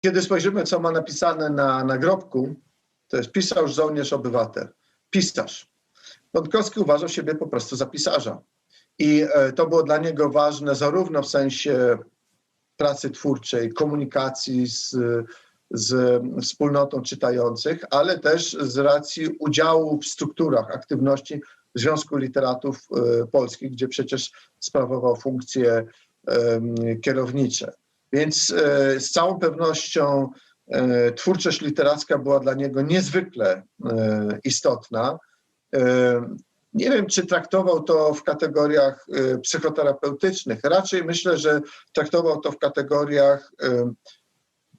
Kiedy spojrzymy, co ma napisane na nagrobku, to jest pisarz, żołnierz, obywatel. Pisarz. Bątkowski uważał siebie po prostu za pisarza. I e, to było dla niego ważne zarówno w sensie pracy twórczej, komunikacji z, z wspólnotą czytających, ale też z racji udziału w strukturach aktywności Związku Literatów e, Polskich, gdzie przecież sprawował funkcje kierownicze. Więc e, z całą pewnością twórczość literacka była dla niego niezwykle istotna. Nie wiem, czy traktował to w kategoriach psychoterapeutycznych. Raczej myślę, że traktował to w kategoriach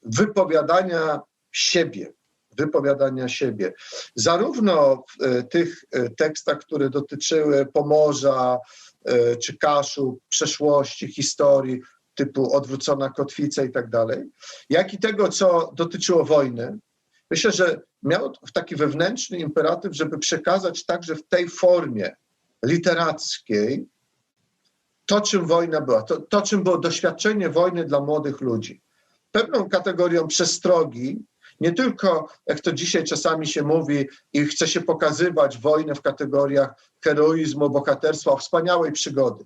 wypowiadania siebie. Wypowiadania siebie. Zarówno w tych tekstach, które dotyczyły Pomorza czy Kaszu, przeszłości, historii, typu odwrócona kotwica i tak dalej, jak i tego, co dotyczyło wojny, Myślę, że miał taki wewnętrzny imperatyw, żeby przekazać także w tej formie literackiej to, czym wojna była, to, to czym było doświadczenie wojny dla młodych ludzi. Pewną kategorią przestrogi, nie tylko, jak to dzisiaj czasami się mówi, i chce się pokazywać wojnę w kategoriach heroizmu, bohaterstwa, wspaniałej przygody.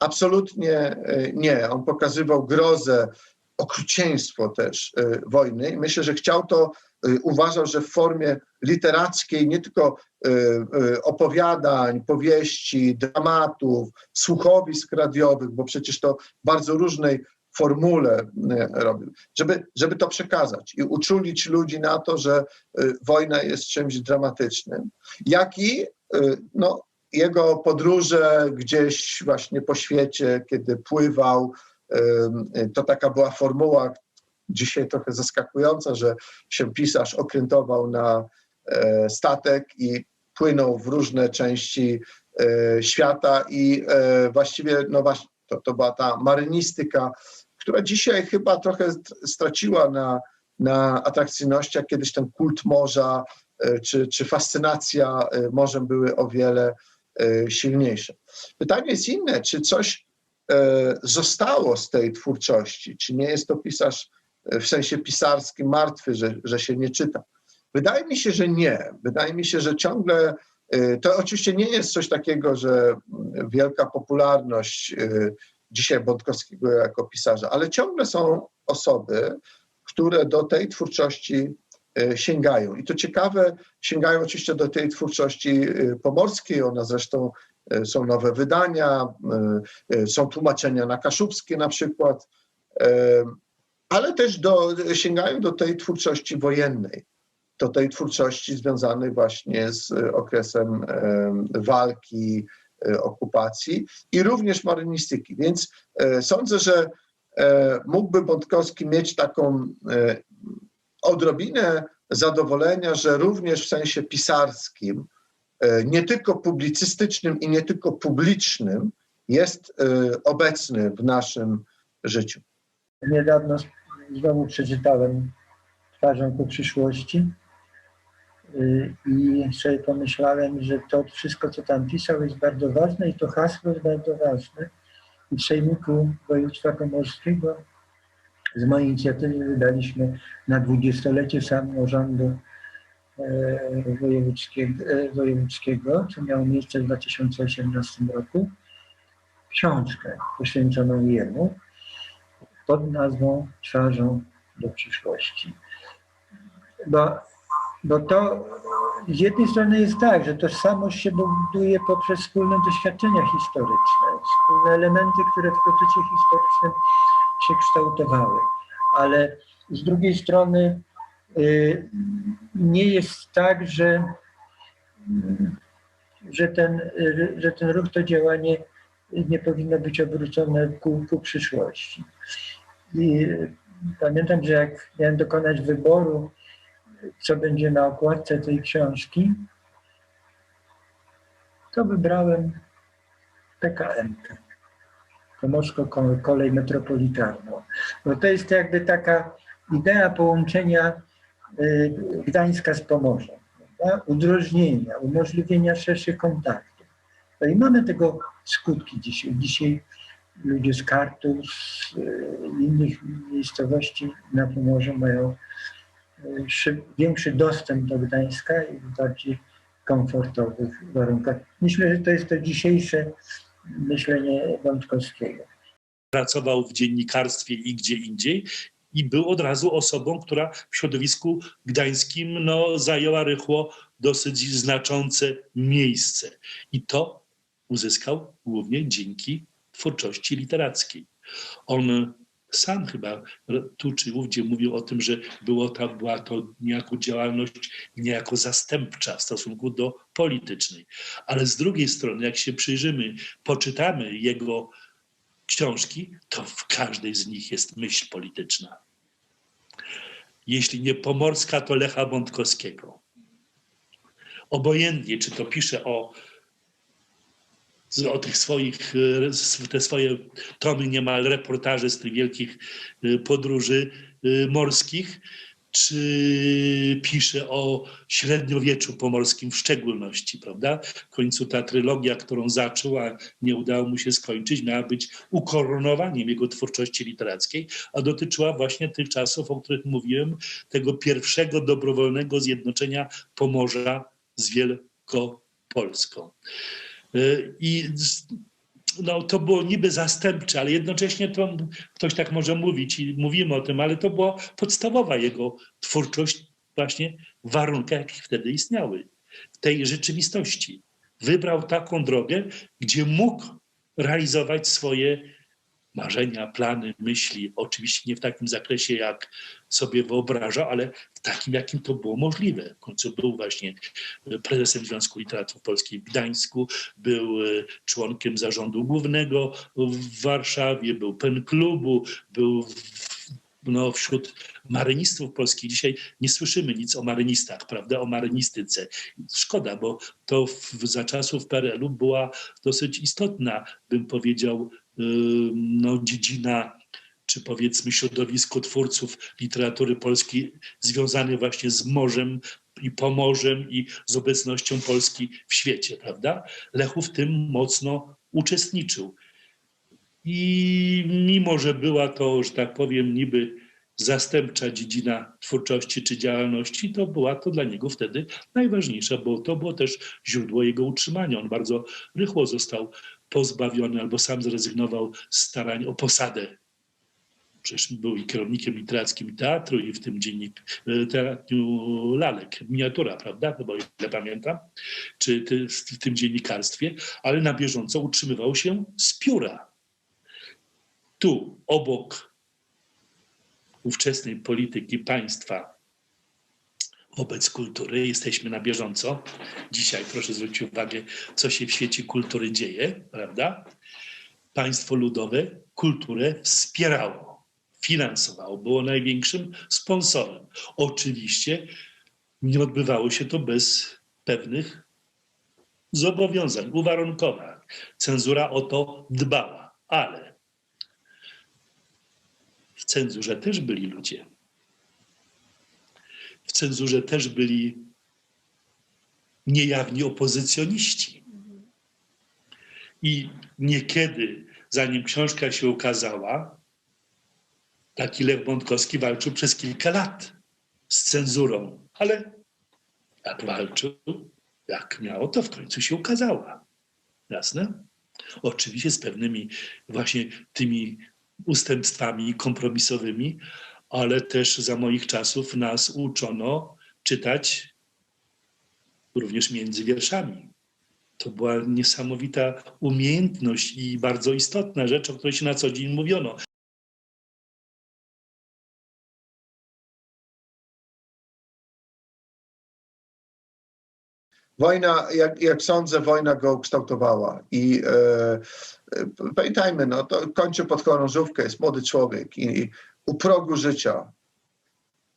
Absolutnie e, nie. On pokazywał grozę, okrucieństwo też e, wojny myślę, że chciał to Y, uważał, że w formie literackiej nie tylko opowiadań, powieści, dramatów, słuchowisk radiowych, bo przecież to bardzo różnej formule robił, żeby, żeby to przekazać i uczulić ludzi na to, że wojna jest czymś dramatycznym, jak i no, jego podróże gdzieś właśnie po świecie, kiedy pływał, to taka była formuła, dzisiaj trochę zaskakująca, że się pisarz okrętował na e, statek i płynął w różne części e, świata i e, właściwie no właśnie, to, to była ta marynistyka, która dzisiaj chyba trochę straciła na, na atrakcyjności, a kiedyś ten kult morza czy, czy fascynacja morzem były o wiele silniejsze. Pytanie jest inne, czy coś zostało z tej twórczości, czy nie jest to pisarz w sensie pisarskim martwy, że, że się nie czyta. Wydaje mi się, że nie. Wydaje mi się, że ciągle to oczywiście nie jest coś takiego, że wielka popularność dzisiaj Bątkowskiego jako pisarza, ale ciągle są osoby, które do tej twórczości sięgają. I to ciekawe, sięgają oczywiście do tej twórczości pomorskiej, ona zresztą są nowe wydania, są tłumaczenia na kaszubskie na przykład ale też do, sięgają do tej twórczości wojennej, do tej twórczości związanej właśnie z okresem walki, e, okupacji i również marynistyki. Więc e, sądzę, że e, mógłby Bątkowski mieć taką odrobinę zadowolenia, że również w sensie pisarskim, nie tylko publicystycznym i nie tylko publicznym, jest obecny w naszym życiu. Niedawno znowu przeczytałem Twarzą ku przyszłości y, i sobie pomyślałem, że to wszystko, co tam pisał, jest bardzo ważne i to hasło jest bardzo ważne. I w Sejmiku Województwa Pomorskiego z mojej inicjatywy wydaliśmy na dwudziestolecie samorządu e, wojewódzkiego, e, wojewódzkiego, co miało miejsce w 2018 roku, książkę poświęconą jemu pod nazwą Twarzą do przyszłości. Bo, bo to z jednej strony jest tak, że tożsamość się buduje poprzez wspólne doświadczenia historyczne, wspólne elementy, które w procesie historycznym się kształtowały. Ale z drugiej strony y, nie jest tak, że, że, ten, że ten ruch, to działanie nie powinno być obrócone ku, ku przyszłości. I pamiętam, że jak miałem dokonać wyboru, co będzie na okładce tej książki, to wybrałem PKM, Pomorską Kolej Metropolitalną. Bo to jest jakby taka idea połączenia y, Gdańska z Pomorzem, prawda? udrożnienia, umożliwienia szerszych kontaktów. No i mamy tego skutki dzisiaj. Dzisiaj ludzie z Kartu, z y, innych miejscowości na Pomorzu mają y, szy- większy dostęp do Gdańska i bardziej komfortowych warunkach. Myślę, że to jest to dzisiejsze myślenie Wątkowskiego. pracował w dziennikarstwie i gdzie indziej i był od razu osobą, która w środowisku gdańskim no, zajęła rychło dosyć znaczące miejsce. I to uzyskał głównie dzięki twórczości literackiej. On sam chyba tu czy ówdzie mówił o tym, że było ta, była to niejako działalność niejako zastępcza w stosunku do politycznej. Ale z drugiej strony, jak się przyjrzymy, poczytamy jego książki, to w każdej z nich jest myśl polityczna. Jeśli nie Pomorska, to Lecha Wątkowskiego. Obojętnie, czy to pisze o, o tych swoich, e, te swoje tomy niemal reportaże z tych wielkich e, podróży e, morskich, czy pisze o średniowieczu pomorskim w szczególności, prawda? W końcu ta trylogia, którą zaczął, a nie udało mu się skończyć, miała być ukoronowaniem jego twórczości literackiej, a dotyczyła właśnie tych czasów, o których mówiłem, tego pierwszego dobrowolnego zjednoczenia Pomorza z Wielkopolską. Y, I no, to było niby zastępcze, ale jednocześnie to ktoś tak może mówić i mówimy o tym, ale to była podstawowa jego twórczość właśnie w warunkach, jakie wtedy istniały, w tej rzeczywistości. Wybrał taką drogę, gdzie mógł realizować swoje marzenia, plany, myśli. Oczywiście nie w takim zakresie, jak sobie wyobrażał, ale w takim, jakim to było możliwe. W końcu był właśnie prezesem Związku Literatów Polskich w Gdańsku, był e, członkiem zarządu głównego w Warszawie, był pen klubu, był no, wśród marynistów polskich. Dzisiaj nie słyszymy nic o marynistach, prawda, o marynistyce. Szkoda, bo to w, za czasów PRL-u była dosyć istotna, bym powiedział, no, dziedzina czy powiedzmy środowisko twórców literatury polskiej związane właśnie z morzem i pomorzem i z obecnością Polski w świecie, prawda? Lechu w tym mocno uczestniczył. I mimo, że była to, że tak powiem, niby zastępcza dziedzina twórczości czy działalności, to była to dla niego wtedy najważniejsza, bo to było też źródło jego utrzymania. On bardzo rychło został pozbawiony albo sam zrezygnował z starań o posadę. Przecież był i kierownikiem literackim teatru i w tym dziennik teatru Lalek, miniatura, prawda, chyba o ile pamiętam, czy ty, w tym dziennikarstwie, ale na bieżąco utrzymywał się z pióra. Tu, obok ówczesnej polityki państwa wobec kultury, jesteśmy na bieżąco. Dzisiaj proszę zwrócić uwagę, co się w świecie kultury dzieje, prawda? Państwo ludowe kulturę wspierało, finansowało, było największym sponsorem. Oczywiście nie odbywało się to bez pewnych zobowiązań, uwarunkowań. Cenzura o to dbała, ale w cenzurze też byli ludzie. W cenzurze też byli niejawni opozycjoniści. I niekiedy, zanim książka się ukazała, taki Lech Bątkowski walczył przez kilka lat z cenzurą, ale jak walczył, jak miało, to w końcu się ukazała. Jasne? Oczywiście z pewnymi właśnie tymi ustępstwami kompromisowymi, ale też za moich czasów nas uczono czytać również między wierszami. To była niesamowita umiejętność i bardzo istotna rzecz, o której się na co dzień mówiono. Wojna, jak, jak sądzę, wojna go ukształtowała. I e, e, pamiętajmy, no, to kończy podchorążówkę, jest młody człowiek i u progu życia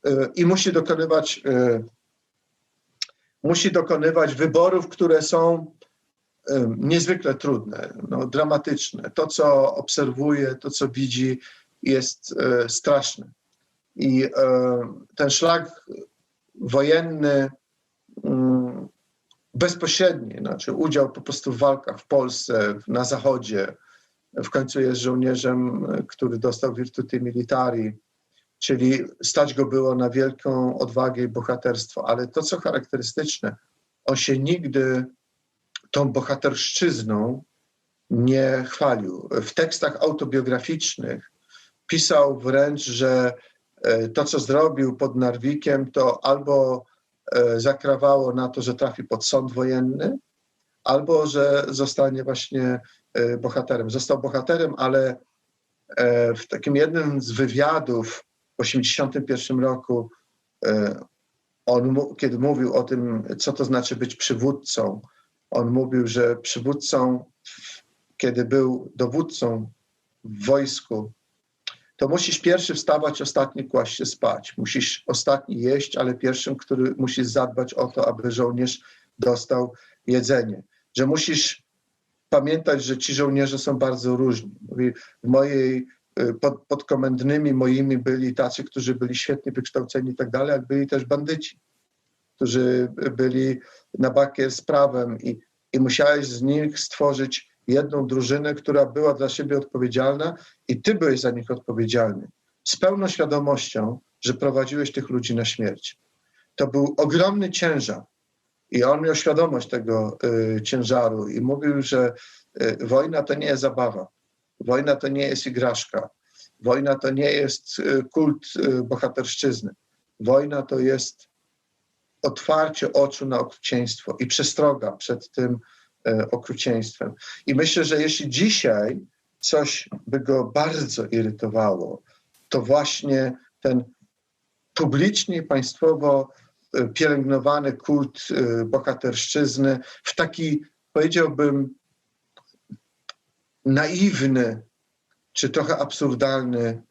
e, i musi dokonywać, e, musi dokonywać wyborów, które są e, niezwykle trudne, no, dramatyczne. To, co obserwuje, to, co widzi, jest straszne. I ten szlak wojenny, bezpośredni, znaczy udział po prostu w walkach w Polsce, na Zachodzie, w końcu jest żołnierzem, który dostał Virtuti Militari, czyli stać go było na wielką odwagę i bohaterstwo. Ale to, co charakterystyczne, on się nigdy tą bohaterszczyzną nie chwalił. W tekstach autobiograficznych pisał wręcz, że e, to, co zrobił pod Narwikiem, to albo e, zakrawało na to, że trafi pod sąd wojenny, albo że zostanie właśnie bohaterem. Został bohaterem, ale w takim jednym z wywiadów w 1981 roku, on, kiedy mówił o tym, co to znaczy być przywódcą, on mówił, że przywódcą, kiedy był dowódcą w wojsku, to musisz pierwszy wstawać, ostatni kłaść się spać. Musisz ostatni jeść, ale pierwszym, który musisz zadbać o to, aby żołnierz dostał jedzenie. Że musisz pamiętać, że ci żołnierze są bardzo różni. W mojej y, pod, podkomendnymi moimi byli tacy, którzy byli świetnie wykształceni i tak dalej, ale byli też bandyci, którzy byli na bakier z prawem i, i musiałeś z nich stworzyć jedną drużynę, która była dla siebie odpowiedzialna i ty byłeś za nich odpowiedzialny. Z pełną świadomością, że prowadziłeś tych ludzi na śmierć. To był ogromny ciężar. I on miał świadomość tego y, ciężaru i mówił, że y, wojna to nie jest zabawa. Wojna to nie jest igraszka. Wojna to nie jest y, kult y, bohaterszczyzny. Wojna to jest otwarcie oczu na okrucieństwo i przestroga przed tym e, okrucieństwem. I myślę, że jeśli dzisiaj coś by go bardzo irytowało, to właśnie ten publicznie państwowo pielęgnowany kult e, bohaterszczyzny w taki, powiedziałbym, naiwny czy trochę absurdalny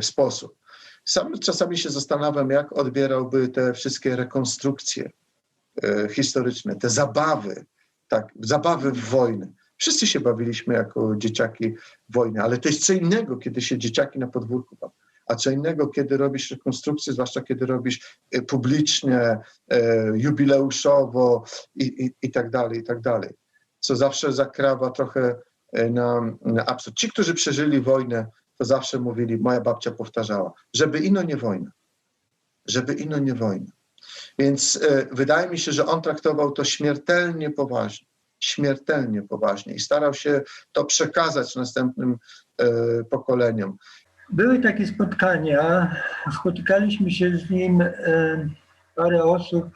sposób. Sam czasami się zastanawiam, jak odbierałby te wszystkie rekonstrukcje historyczne, te zabawy, tak, zabawy w wojnę. Wszyscy się bawiliśmy jako dzieciaki wojny, ale to jest co innego, kiedy się dzieciaki na podwórku bawią. A co innego, kiedy robisz rekonstrukcję, zwłaszcza kiedy robisz e, publicznie, e, jubileuszowo i, i, i tak dalej, i tak dalej. Co zawsze zakrawa trochę na, na absurd. Ci, którzy przeżyli wojnę, to zawsze mówili, moja babcia powtarzała, żeby ino nie wojna, żeby ino nie wojna. Więc e, wydaje mi się, że on traktował to śmiertelnie poważnie, śmiertelnie poważnie i starał się to przekazać następnym e, pokoleniom. Były takie spotkania, spotykaliśmy się z nim e, parę osób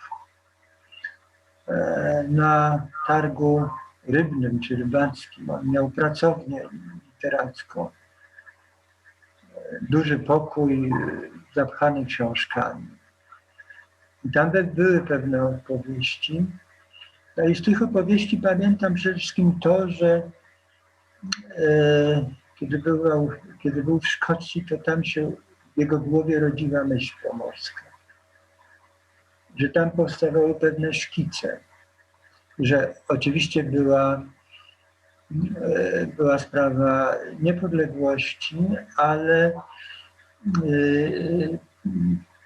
e, na targu rybnym czy rybackim. On miał pracownię literacką duży pokój zapchany książkami. I tam były pewne opowieści. No i z tych opowieści pamiętam przede wszystkim to, że e, kiedy, kiedy był w Szkocji, to tam się w jego głowie rodziła myśl pomorska. Że tam powstawały pewne szkice. Że oczywiście była E, była sprawa niepodległości, ale e,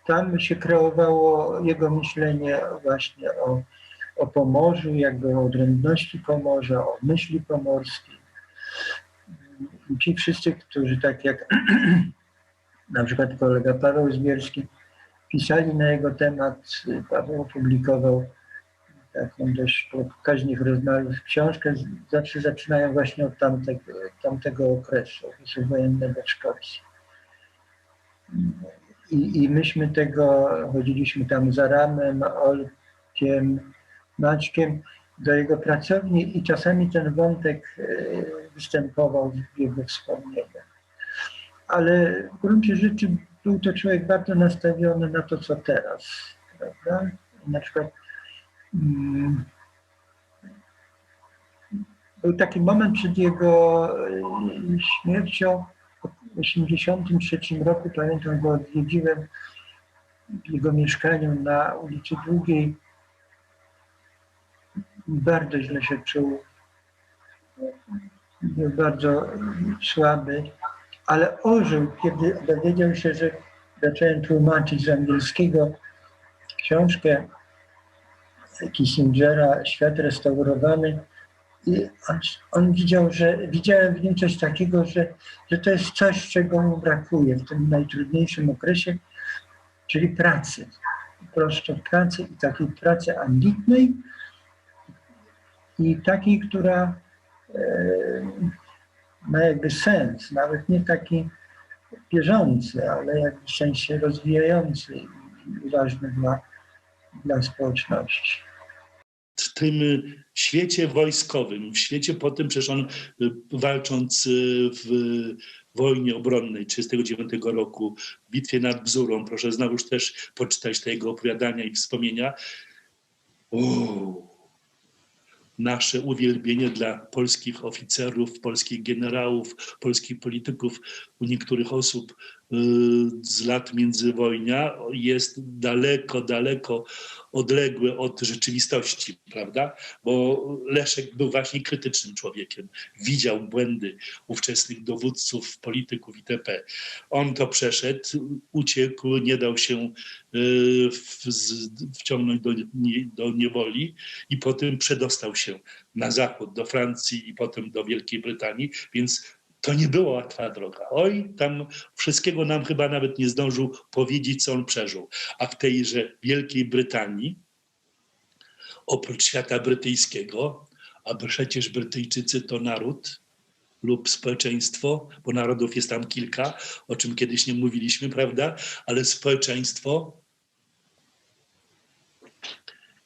tam się kreowało jego myślenie właśnie o, o Pomorzu, jakby o odrębności Pomorza, o myśli pomorskiej. Ci wszyscy, którzy tak jak na przykład kolega Paweł Zbierski pisali na jego temat, Paweł opublikował taką dość pokaźnych rozmiarów książkę, zawsze zaczynają właśnie od tamtego, tamtego okresu, okresu wojennego w Szkocji. I, I myśmy tego, chodziliśmy tam za Ramem, Olkiem, Maćkiem do jego pracowni i czasami ten wątek e, występował w jego wspomnieniach. Ale w gruncie rzeczy był to człowiek bardzo nastawiony na to, co teraz, prawda? Na przykład Mm. Był taki moment przed jego e, śmiercią w 1983 roku, pamiętam go odwiedziłem w jego mieszkaniu na ulicy Długiej. Bardzo źle się czuł. Był bardzo słaby, ale ożył, kiedy dowiedział się, że zacząłem tłumaczyć z angielskiego książkę Kissingera Świat restaurowany I on, on widział, że widziałem w nim coś takiego, że, że to jest coś, czego mu brakuje w tym najtrudniejszym okresie, czyli pracy. Po prostu pracy i takiej pracy ambitnej i takiej, która e, ma jakby sens, nawet nie taki bieżący, ale jakby w sensie rozwijający i ważny dla, dla społeczności. W tym świecie wojskowym, w świecie po tym, przecież on y, walcząc y, w wojnie obronnej 1939 roku, w bitwie nad Bzurą, proszę znowuż też poczytać te jego opowiadania i wspomnienia. O, nasze uwielbienie dla polskich oficerów, polskich generałów, polskich polityków, u niektórych osób z lat międzywojnia jest daleko, daleko odległe od rzeczywistości, prawda? Bo Leszek był właśnie krytycznym człowiekiem. Widział błędy ówczesnych dowódców, polityków itp. On to przeszedł, uciekł, nie dał się y, wciągnąć do, do niewoli i potem przedostał się na zachód, do Francji i potem do Wielkiej Brytanii, więc to nie była łatwa droga. Oj, tam wszystkiego nam chyba nawet nie zdążył powiedzieć, co on przeżył. A w tejże Wielkiej Brytanii, oprócz świata brytyjskiego, a przecież Brytyjczycy to naród lub społeczeństwo, bo narodów jest tam kilka, o czym kiedyś nie mówiliśmy, prawda? Ale społeczeństwo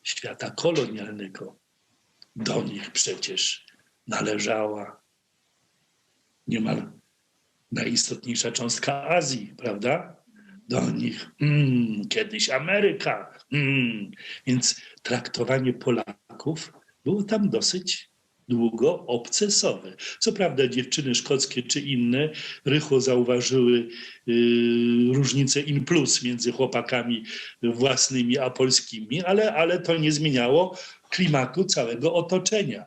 świata kolonialnego do nich przecież należała niemal najistotniejsza cząstka Azji, prawda? Do nich mm, kiedyś Ameryka. Mm. Więc traktowanie Polaków było tam dosyć długo obcesowe. Co prawda dziewczyny szkockie czy inne rychło zauważyły yy, różnicę in plus między chłopakami własnymi a polskimi, ale, ale to nie zmieniało klimatu całego otoczenia.